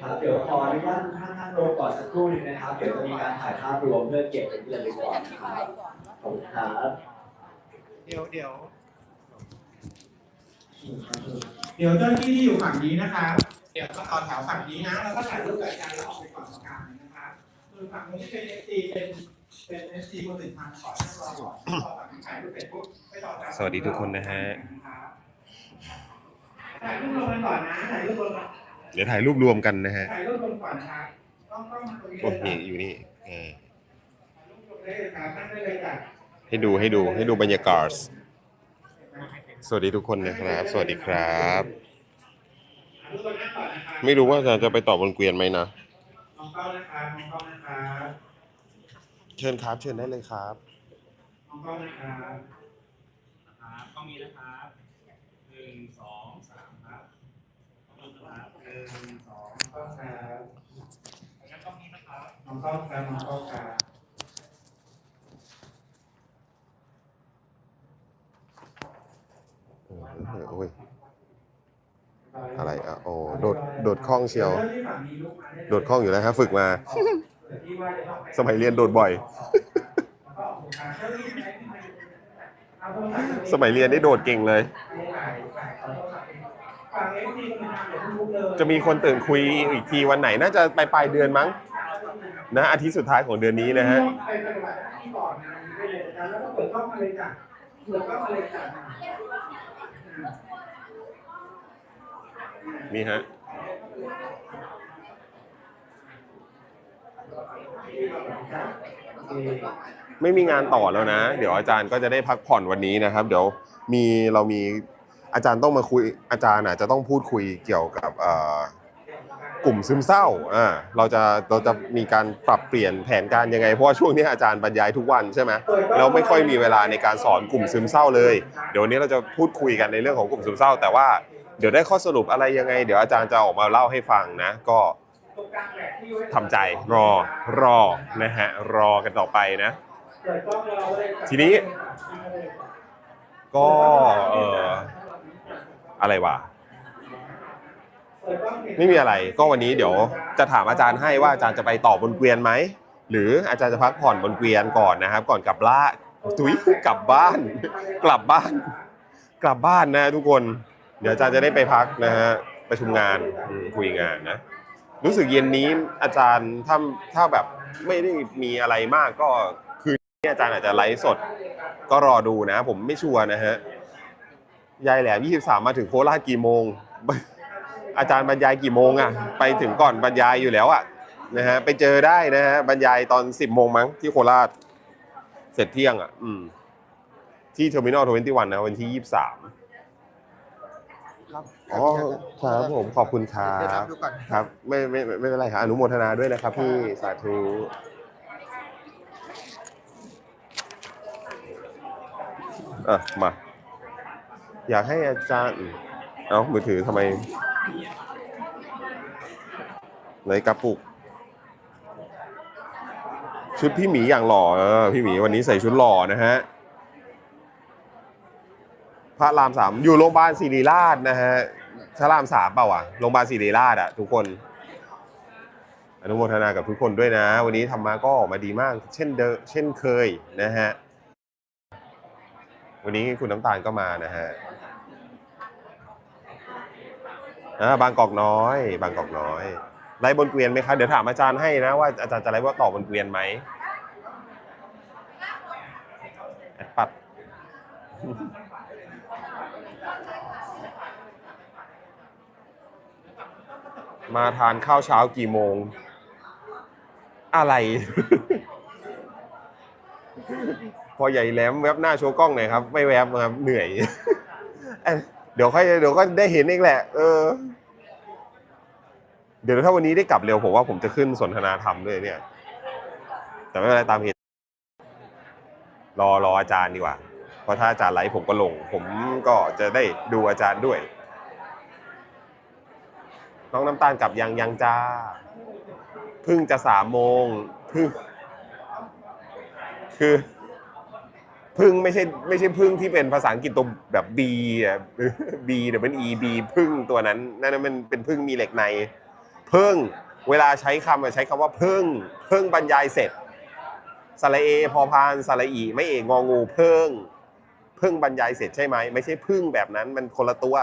ครับเดี๋ยวขออนุญาตทุกท่านนั่งลงก่อนสักครู่หนึงนะครับ เดี๋ยวจะมีการถ่ายภาพรวมเพื่อเก็บเป็นที่ระลึกก่อนนะครับขอบคุณครับเดี๋ยวเดี๋ยวเดี๋ยวเจ้าหน้าที่ที่อยู่ฝั่งนี้นะครับ เดี๋ยวก็ต่อแถวฝั่งนี้นะ แล้วก็ถ่ายรูปกับอาจารย์แล้วออกไปก่อนสกลางนะครับส่วนฝั่งนู้นเป็นเอซีเป็นเป็นเอซีคนอื่นทางก่อนนั่งรอก่อนพอฝั่งนี้ถ่ายรูปเสร็จปุ๊บไปต่อแถวสวัสดีทุกคนนะฮะ ถ่ายรูปรวมกันก่อนนะถ่ายรูปรวมกัน เดี๋ยวถ่ายรูปรวมกันนะฮะถ่ายรูปรวมก่อนนะครับต้องต้องมาตรงนี้โอ้เลยนี่อยู่นี่เออถ่ายรูปรวมได้เลยครับนั่งได้เลยจ้ะให้ดูให้ดูให้ดูบรรยากาศ สวัสดีทุกคนนะครับ สวัสดีครับถ่ายรูปรวมนั่งก่อนนะครับไม่รู้ว่าอาจารย์จะไปต่อบนเกวียนไหมนะมองกล้องนะครับมองกล้องนะครับเชิญครับ เชิญได้เลยครับมองกล้องนะครับครับต้องมีนะครับหนึ่งสองสามครับต้องมีนะ ครับหนึ่งสองมองกล้องครับแล้วก็ต้องมีนะครับมองกล้องครับมองกล้องครับโอ้ยอะไรอะโอ้โดดโดดคล่องเชียวดี๋ที่ฝั่งนี้ลุกมาไเลยโดดคล่องอยู่แล้วฮะฝึกมาเดี๋ยวที่ว่าจะต้องไปสมัยเรียนโดดบ่อยแล้วก็ออกโครงการเจ้าหน้าที่ไหนที่มาเอาโทรศัพท์สมัยเรียนได้โดดเก่งเลยถ่ายถ่าย จะมีคนตื่นคุยอีกทีวันไหน น่าจะไปปลายเดือนมั้ง นะอาทิตย์สุดท้ายของเดือนนี้นะฮะไปปฏิบัติหน้าที่ก่อนนะได้เลยแล้วก็เปิดกล้องมาเลยจ้ะเปิดกล้องมาเลยจ้ะนี่ฮะไม่มีงานต่อแล้วนะ เดี๋ยวอาจารย์ก็จะได้พักผ่อนวันนี้นะครับ เดี๋ยวมีเรามี อาจารย์ต้องมาคุยอาจารย์อาจจะต้องพูดคุยเกี่ยวกับกลุ่มซึมเศร้าอ่าเราจะเราจะมีการปรับเปลี่ยนแผนการยังไง เพราะว่าช่วงนี้อาจารย์บรรยายทุกวันใช่ไหมเราไม่ค่อยมีเวลาในการสอนกลุ่มซึมเศร้าเลย เดี๋ยววันนี้เราจะพูดคุยกันในเรื่องของกลุ่มซึมเศร้า แต่ว่าเดี๋ยวได้ข้อสรุปอะไรยังไง เดี๋ยวอาจารย์จะออกมาเล่าให้ฟังนะ ก็ทำใจรอรอนะฮะรอกันต่อไปนะ ทีนี้ก็เออ อะไรวะไม่มีอะไรก็วันนี้เดี๋ยวจะถามอาจารย์ให้ว่าอาจารย์จะไปต่อบนเกวียนไหมหรืออาจารย์จะพักผ่อนบนเกวียนก่อนนะครับ ก่อนกลับล่าทุยกลับบ้าน กลับบ้าน กลับบ้านนะทุกคน เดี๋ยวอาจารย์จะได้ไปพักนะฮะประชุมงานคุยงานนะ รู้สึกเย็นนี้อาจารย์ถ้าถ้าแบบไม่ได้มีอะไรมากก็คือนี้อาจารย์อาจจะไลฟ์สด ก็รอดูนะ ผมไม่ชัวร์นะฮะ ยายแหลม 23 มาถึงโคราชกี่โมง อาจารย์บรรยายกี่โมงอะไปถึงก่อนบรรยายอยู่แล้วอะนะฮะไปเจอได้นะฮะบรรยายตอน 10 โมงมั้งที่โคราช เสร็จเที่ยงอะอืม ที่เทอร์มินอลทเวนตี้วันนะวันที่ 23 ครับอ๋อครับผมขอบคุณครัเดี๋ยวบทำดูก่อนครับไม่ไม่ไม่ไม่เป็นไรครับอนุโมทนาด้วยนะครับพี่สาธุอะมา อยากให้อาจารย์ เอามือถือทำไมในกระปุก ชุดพี่หมีอย่างหล่อเออพี่หมีวันนี้ใส่ชุดหล่อนะฮะพระรามสามอยู่โรงพยาบาลศิริราชนะฮะพระรามสามเปล่าวะโรงพยาบาลศิริราชอะทุกคน อนุโมทนากับทุกคนด้วยนะ วันนี้ธรรมะก็ออกมาดีมาก เช่นเดิเช่นเคยนะฮะวันนี้คุณน้ำตาลก็มานะฮะ อ่าบางกอกน้อย บางกอกน้อยไล่บนเกวียนไหมคะเดี๋ยวถามอาจารย์ให้นะว่าอาจารย์จะไล่ว่าต่อบนเกวียนไหมแอดปัด มาทานข้าวเช้ากี่โมง อะไร พอใหญ่แหลมแวบหน้าโชว์กล้องหน่อยครับ ไม่แวบครับ เหนื่อย เอ้ยเดี๋ยวค่อยเดี๋ยวก็ได้เห็นเองแหละ เออ เดี๋ยวถ้าวันนี้ได้กลับเร็วผมว่าผมจะขึ้นสนทนาธรรมด้วยเนี่ย แต่ไม่เป็นไรตามเหตุรอรออาจารย์ดีกว่า เพราะถ้าอาจารย์ไลฟ์ผมก็ลง ผมก็จะได้ดูอาจารย์ด้วย น้องน้ำตาลกลับยังยังจ้าเพิ่งจะสามโมงเพิ่งคือ พึ่งไม่ใช่ไม่ใช่พึ่งที่เป็นภาษาอังกฤษตัวแบบ B อะ B เดี๋ยวเป็น E B พึ่งตัวนั้นนั่นนะมันเป็นพึ่งมีเหล็กในพิ่งเวลาใช้คำอะใช้คำว่าพิ่งพิ่งบรรยายเสร็จสระเอพอพานสระอีไม่เอกงองูพิ่งพิ่งบรรยายเสร็จใช่ไหมไม่ใช่พึ่งแบบนั้นมันคนละตัว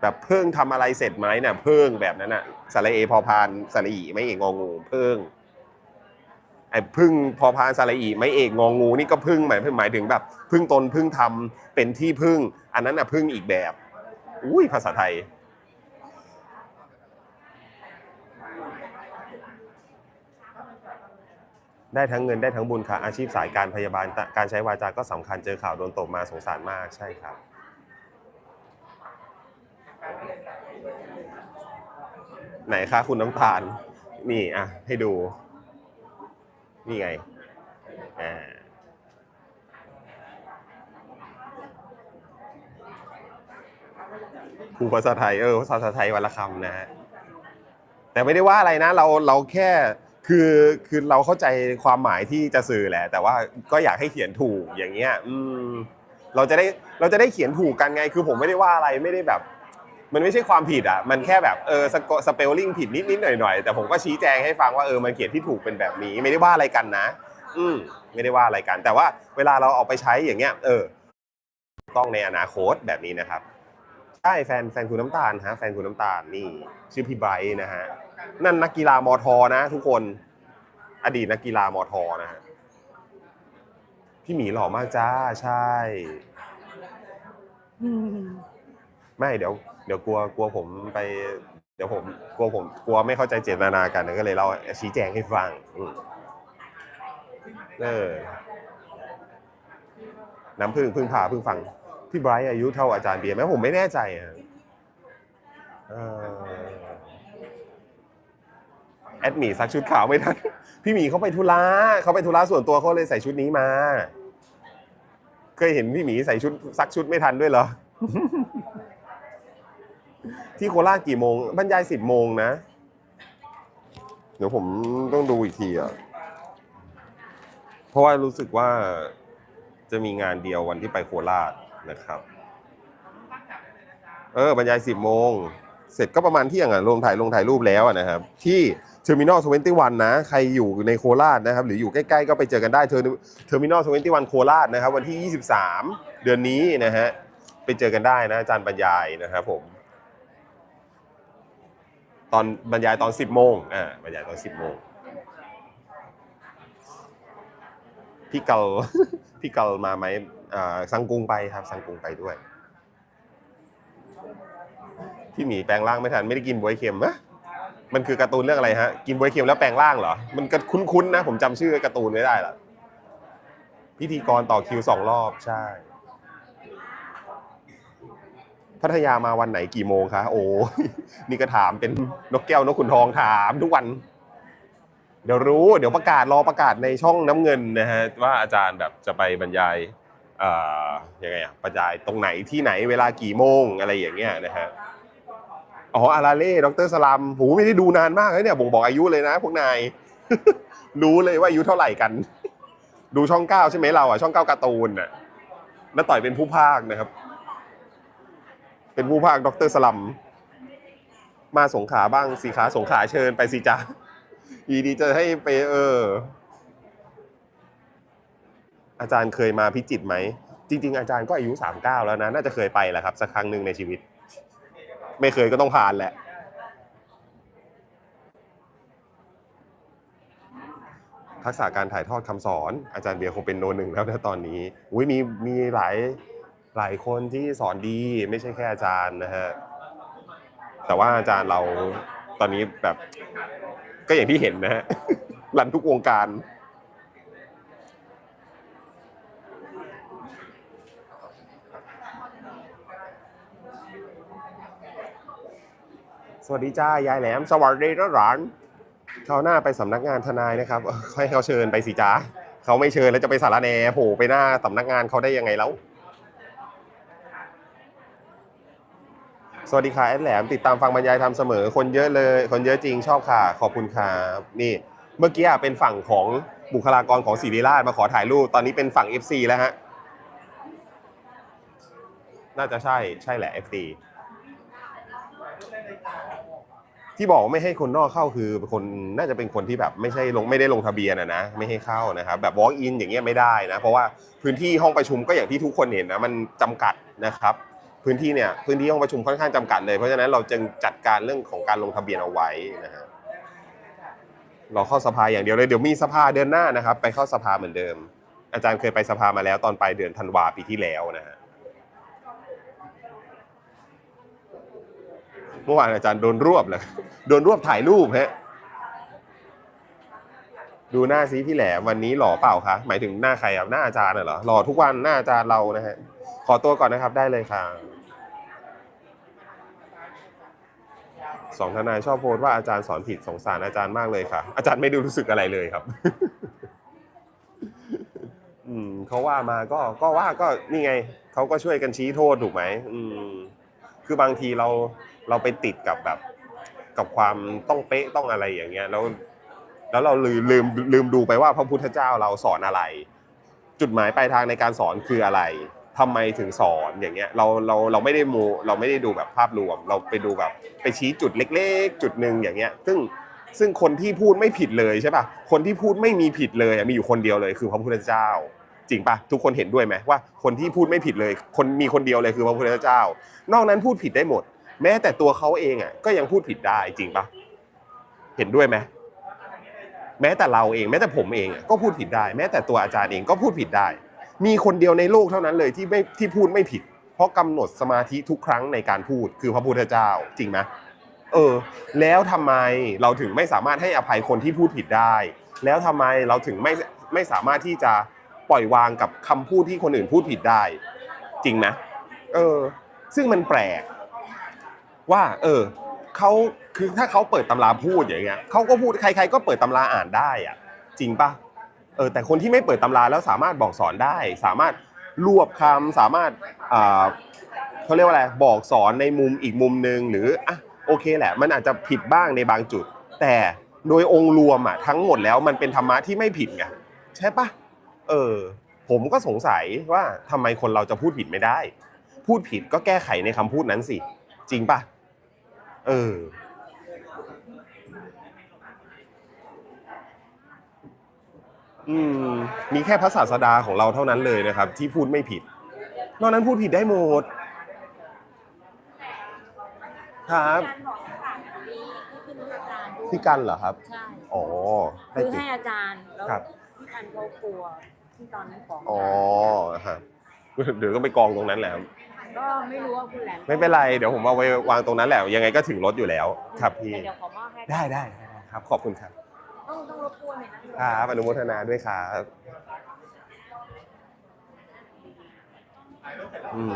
แบบเพิ่งทำอะไรเสร็จไหมเนี่ยเพิ่งแบบนั้นอะสระเอพอพานสระอีไม่เอกงองูเพิ่ง ไอ้พึ่งพอพานสระอีไม่เอกงองงูนี่ก็พึ่งหมายหมายถึงแบบ พึ่งตนพึ่งทำเป็นที่พึ่ง อันนั้นน่ะพึ่งอีกแบบอุ้ยภาษาไทย ได้ทั้งเงินได้ทั้งบุญค่ะ อาชีพสายการพยาบาลการใช้วาจาก็สำคัญเจอข่าวโดนตบมาสงสารมากใช่ครับไหนคะคุณน้ำตาล นี่อะ ให้ดู นี่ไงอ่าครูภาษาไทยเออภาษาไทยวันละคำนะฮะแต่ไม่ได้ว่าอะไรนะเราเราแค่คือคือเราเข้าใจความหมายที่จะสื่อแหละ แต่ว่าก็อยากให้เขียนถูกอย่างเงี้ย อืมเราจะได้เราจะได้เขียนถูกกันไง คือผมไม่ได้ว่าอะไรไม่ได้แบบ มันไม่ใช่ความผิดอะ มันแค่แบบเออสกสเปลลิ่งผิดนิดนิดหน่อยหน่อยๆแต่ผมก็ชี้แจงให้ฟังว่าเออมันเขียนที่ถูกเป็นแบบนี้ ไม่ได้ว่าอะไรกันนะ อืมไม่ได้ว่าอะไรกัน แต่ว่าเวลาเราเอาไปใช้อย่างเงี้ย เออ ต้องในอนาคตแบบนี้นะครับใช่แฟนแฟนคุณน้ำตาลฮะแฟนคุณน้ำตาลนี่ ชื่อพี่ไบรท์นะฮะนั่นนักกีฬามอทอนะ ทุกคน อดีตนักกีฬามอทอนะฮะพี่หมีหล่อมากจ้าใช่ ไม่เดี๋ยว เดี๋ยวกลัวกลัวผมไปเดี๋ยวผมกลัวผมกลัวไม่เข้าใจเจตนากันก็เลยเราชี้แจงให้ฟังอืมเออน้ำพึ่งพึ่งพาพึ่งฟังพี่ไบรท์อายุเท่าอาจารย์เบียร์ไหมผมไม่แน่ใจอะแอดมีซักชุดขาวไม่ทันพี่หมีเขาไปธุระเขาไปธุระส่วนตัวเขาเลยใส่ชุดนี้มา เคยเห็นพี่หมีใส่ชุดซักชุดไม่ทันด้วยเหรอ ที่โคราชกี่โมง บรรยายสิบโมงนะ เดี๋ยวผมต้องดูอีกทีอะ เพราะว่ารู้สึกว่าจะมีงานเดียววันที่ไปโคราชนะครับ เออบรรยายสิบโมง เสร็จก็ประมาณเที่ยงอะลงถ่ายลงถ่ายรูปแล้วอะนะครับ ที่เทอร์มินอลทเวนตี้วันนะ ใครอยู่ในโคราชนะครับ หรืออยู่ใกล้ๆก็ไปเจอกันได้เทอร์เทอร์มินอลทเวนตี้วันโคราชนะครับ วันที่ 23 เดือนนี้นะฮะไปเจอกันได้นะอาจารย์บรรยายนะครับผม ตอนบรรยายตอน 10โมงอ่าบรรยายตอน 10โมงพี่เกลพี่เกลมาไหมอ่าสังกุงไปครับ สังกุงไปด้วยพี่หมีแปลงร่างไม่ทันไม่ได้กินบวยเค็มนะมันคือการ์ตูนเรื่องอะไรฮะ กินบวยเค็มแล้วแปลงร่างเหรอ มันก็คุ้นๆนะ ผมจำชื่อการ์ตูนไม่ได้ละพิธีกรต่อคิวสองรอบใช่ พัทยามาวันไหนกี่โมงคะโอ้นี่ก็ถามเป็นนกแก้วนกขุนทองถามทุกวัน เดี๋ยวรู้ เดี๋ยวประกาศรอประกาศในช่องน้ำเงินนะฮะว่าอาจารย์แบบจะไปบรรยายเอ่อยังไงอะบรรยายตรงไหนที่ไหนเวลากี่โมงอะไรอย่างเงี้ยนะฮะอ๋ออาราเล่ดรสลัมหูไม่ได้ดูนานมากเลยเนี่ยบ่งบอกอายุเลยนะพวกนาย รู้เลยว่าอายุเท่าไหร่กัน ดูช่องเก้าใช่ไหมเราอะช่องเก้าการ์ตูนน่ะแล้วต่อยเป็นผู้ภาคนะครับ เป็นผู้ภาคดรสลัมมาสงขาบ้างสีขาสงขาเชิญไปสิจ้าอีดีจะให้ไปเออ อาจารย์เคยมาพิจิตไหม จริง ๆ อาจารย์ก็อายุสามเก้าแล้วนะ น่าจะเคยไปแหละครับ สักครั้งหนึ่งในชีวิต ไม่เคยก็ต้องผ่านแหละ ทักษะการถ่ายทอดคำสอน อาจารย์เบียร์คงเป็นโนหนึ่งแล้วนะตอนนี้ อุ้ยมีมีหลาย หลายคนที่สอนดีไม่ใช่แค่อาจารย์นะฮะแต่ว่าอาจารย์เราตอนนี้แบบ ก็อย่างที่เห็นนะฮะรันทุกวงการสวัสดีจ้ายายแหลม สวัสดีนะหลานคราวหน้าไปสำนักงานทนายนะครับเออให้เขาเชิญไปสิจ้าเขาไม่เชิญแล้วจะไปสารแหนโผล่ไปหน้าสำนักงานเขาได้ยังไงแล้ว สวัสดีค่ะแอดแหลมติดตามฟังบรรยายทำเสมอ คนเยอะเลย คนเยอะจริงชอบค่ะ ขอบคุณครับนี่ เมื่อกี้อะเป็นฝั่งของบุคลากรของศิริราชมาขอถ่ายรูป ตอนนี้เป็นฝั่ง FC แล้วฮะ น่าจะใช่ใช่แหละ FC ที่บอกว่าไม่ให้คนนอกเข้าคือคนน่าจะเป็นคนที่แบบไม่ใช่ลงไม่ได้ลงทะเบียนอะนะไม่ให้เข้านะครับแบบ walk in อย่างเงี้ยไม่ได้นะ เพราะว่าพื้นที่ห้องประชุมก็อย่างที่ทุกคนเห็นนะมันจำกัดนะครับ พื้นที่เนี่ยพื้นที่ห้องประชุมค่อนข้างจำกัดเลย เพราะฉะนั้นเราจึงจัดการเรื่องของการลงทะเบียนเอาไว้นะฮะเราเข้าสภาอย่างเดียวเลยเดี๋ยวมีสภาเดือนหน้านะครับ ไปเข้าสภาเหมือนเดิม อาจารย์เคยไปสภามาแล้วตอนปลายเดือนธันวาปีที่แล้วนะฮะเมื่อวานอาจารย์โดนรวบเลยโดนรวบถ่ายรูปฮะดูหน้าซีพี่แหลมวันนี้หล่อเปล่าคะหมายถึงหน้าใครครับหน้าอาจารย์เหรอหล่อทุกวันหน้าอาจารย์เรานะฮะ ขอตัวก่อนนะครับได้เลยค่ะสองทนายชอบโพสต์ว่าอาจารย์สอนผิดสงสารอาจารย์มากเลยค่ะ อาจารย์ไม่ได้รู้สึกอะไรเลยครับ อืมเขาว่ามาก็ก็ว่าก็นี่ไงเขาก็ช่วยกันชี้โทษถูกไหมอืม คือบางทีเราเราไปติดกับแบบ กับความต้องเป๊ะต้องอะไรอย่างเงี้ย แล้ว แล้วเราลืมลืมลืมดูไปว่าพระพุทธเจ้าเราสอนอะไร จุดหมายปลายทางในการสอนคืออะไร ทำไมถึงสอนอย่างเงี้ยเราเราเราไม่ได้มูเราไม่ได้ดูแบบภาพรวม เราไปดูแบบไปชี้จุดเล็ก ๆ จุดหนึ่งอย่างเงี้ย ซึ่งซึ่งคนที่พูดไม่ผิดเลยใช่ป่ะคนที่พูดไม่มีผิดเลยมีอยู่คนเดียวเลยคือพระพุทธเจ้า จริงป่ะทุกคนเห็นด้วยไหมว่าคนที่พูดไม่ผิดเลย คนมีคนเดียวเลยคือพระพุทธเจ้า นอกนั้นพูดผิดได้หมด แม้แต่ตัวเขาเองอะก็ยังพูดผิดได้จริงป่ะเห็นด้วยไหมแม้แต่เราเองแม้แต่ผมเองก็พูดผิดได้ แม้แต่ตัวอาจารย์เองก็พูดผิดได้ มีคนเดียวในโลกเท่านั้นเลยที่ไม่ที่พูดไม่ผิด เพราะกำหนดสมาธิทุกครั้งในการพูดคือพระพุทธเจ้าจริงไหมเออ แล้วทำไมเราถึงไม่สามารถให้อภัยคนที่พูดผิดได้ แล้วทำไมเราถึงไม่ไม่สามารถที่จะปล่อยวางกับคำพูดที่คนอื่นพูดผิดได้ จริงไหมเออ ซึ่งมันแปลก ว่า เออเขาคือถ้าเขาเปิดตำราพูดอย่างเงี้ยเขาก็พูดใคร ๆ ก็เปิดตำราอ่านได้อะจริงปะ เออแต่คนที่ไม่เปิดตำราแล้วสามารถบอกสอนได้ สามารถรวบคำสามารถอ่าเขาเรียกว่าอะไรบอกสอนในมุมอีกมุมหนึ่งหรืออะโอเคแหละ มันอาจจะผิดบ้างในบางจุด แต่โดยองค์รวมอะทั้งหมดแล้วมันเป็นธรรมะที่ไม่ผิดไงใช่ปะเออ ผมก็สงสัยว่าทำไมคนเราจะพูดผิดไม่ได้ พูดผิดก็แก้ไขในคำพูดนั้นสิ จริงปะเออ อืมมีแค่พระศาสดาของเราเท่านั้นเลยนะครับ ที่พูดไม่ผิด นอกนั้นพูดผิดได้หมด ครับ การบอกฝากอันนี้ที่ขึ้นอาจารย์ด้วยพี่กันเหรอครับ ใช่อ๋อได้คือติด ให้อาจารย์แล้วครับ พี่กันเขากลัวที่ตอนนั้นของอ๋อฮะเดี๋ยวก็ไปกองตรงนั้นแหละครับก็ไม่รู้ว่าคุณแหลมไม่เป็นไร เดี๋ยวผมเอาไว้วางตรงนั้นแหละ ยังไงก็ถึงรถอยู่แล้ว ครับพี่ แต่เดี๋ยวขอมอบให้ได้ได้ได้ครับ ขอบคุณครับ ต้องต้องรบกวนหน่อยนะครับอนุโมทนาด้วยครับอืม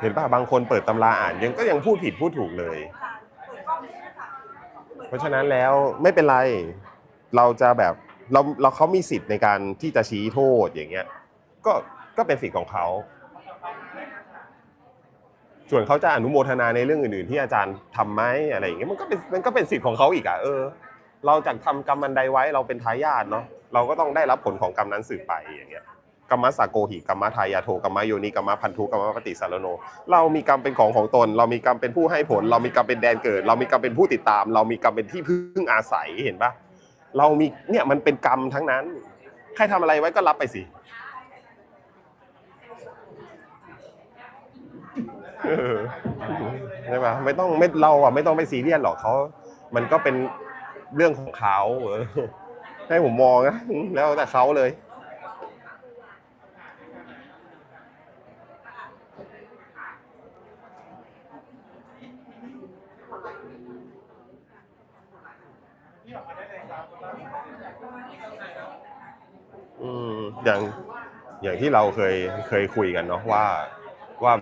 เห็นป่ะบางคนเปิดตำราอ่านยังก็ยังพูดผิดพูดถูกเลย เพราะฉะนั้นแล้วไม่เป็นไร เราจะแบบเราเราเขามีสิทธิ์ในการที่จะชี้โทษอย่างเงี้ย ก็ก็เป็นสิทธิ์ของเขา ส่วนเขาจะอนุโมทนาในเรื่องอื่นๆ ที่อาจารย์ทำไหมอะไรอย่างเงี้ยมันก็เป็นมันก็เป็นสิทธิ์ของเขาอีกอะเออ เราจากทำกรรมมันใดไว้เราเป็นทายาทเนาะเราก็ต้องได้รับผลของกรรมนั้นสืบไปอย่างเงี้ยกรรมสาโกหิกรรมทายาโทกรรมโยนิกรรมพันธุกรรมปฏิสารโน เรามีกรรมเป็นของของตน เรามีกรรมเป็นผู้ให้ผล เรามีกรรมเป็นแดนเกิด เรามีกรรมเป็นผู้ติดตาม เรามีกรรมเป็นที่พึ่งอาศัยเห็นปะเรามีเนี่ยมันเป็นกรรมทั้งนั้น ใครทำอะไรไว้ก็รับไปสิ เออ ใช่ปะไม่ต้องไม่เราอะไม่ต้องไปซีเรียสหรอกเขา มันก็เป็นเรื่องของเขาเออให้ผมมองนะแล้วแต่เขาเลยอืมอย่างอย่างที่เราเคยเคยคุยกันเนาะว่าว่า